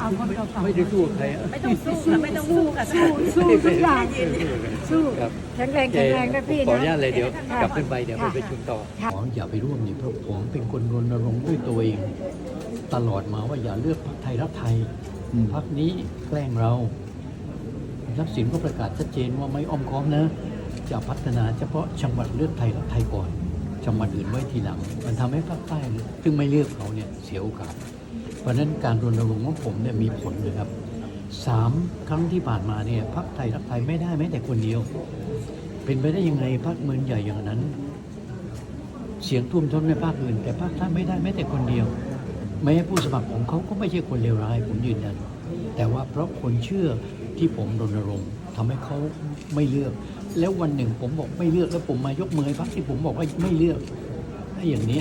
เอาสู้คนเก่าๆ ไม่ได้สู้กับใครอะ ไม่ต้องสู้ค่ะไม่ต้องสู้ค่ะสู้สู้ทุกอย่างสู้ครับแข็งแรงแข็งแรงนะพี่ขอนะอนุญาตเลยเดี๋ยวค่ะกลับขึ้นไปเดี๋ยวไปค่ะประชุมต่อค่ะขออย่าไปร่วมนี่เพราะผมเป็นคนรณรงค์ด้วยตัวเอง ตลอดมาว่าอย่าเลือกพรรคไทยรักไทยพรรคนี้แกล้งเราทักษิณก็ประกาศชัดเจนว่าไม่อ้อมค้อมนะ จะพัฒนาเฉพาะจังหวัดเลือกไทยรักไทยก่อนจังหวัดอื่นไว้ทีหลัง มันทำให้ภาคใต้ซึ่งไม่เลือกเขาเนี่ยเสียโอกาส เพราะนั้นการรณรงค์ของผมเนี่ยมีผลนะครับสามครั้งที่ผ่านมาเนี่ยพรรคไทยรักไทยไม่ได้แม้แต่คนเดียว เป็นไปได้ยังไงพรรคเมืองใหญ่อย่างนั้น เสียงท่วมท้นในภาคอื่น แต่ภาคใต้ไม่ได้แม้แต่คนเดียว แม้ผู้สมัครของเขาก็ไม่ใช่คนเลวร้ายผมยืนยันแต่ว่าเพราะคนเชื่อที่ผมรณรงค์ทำให้เขาไม่เลือก แล้ววันหนึ่งผมบอกไม่เลือกแล้วผมมายกมือพรรคที่ผมบอกว่าไม่เลือกถ้าอย่างนี้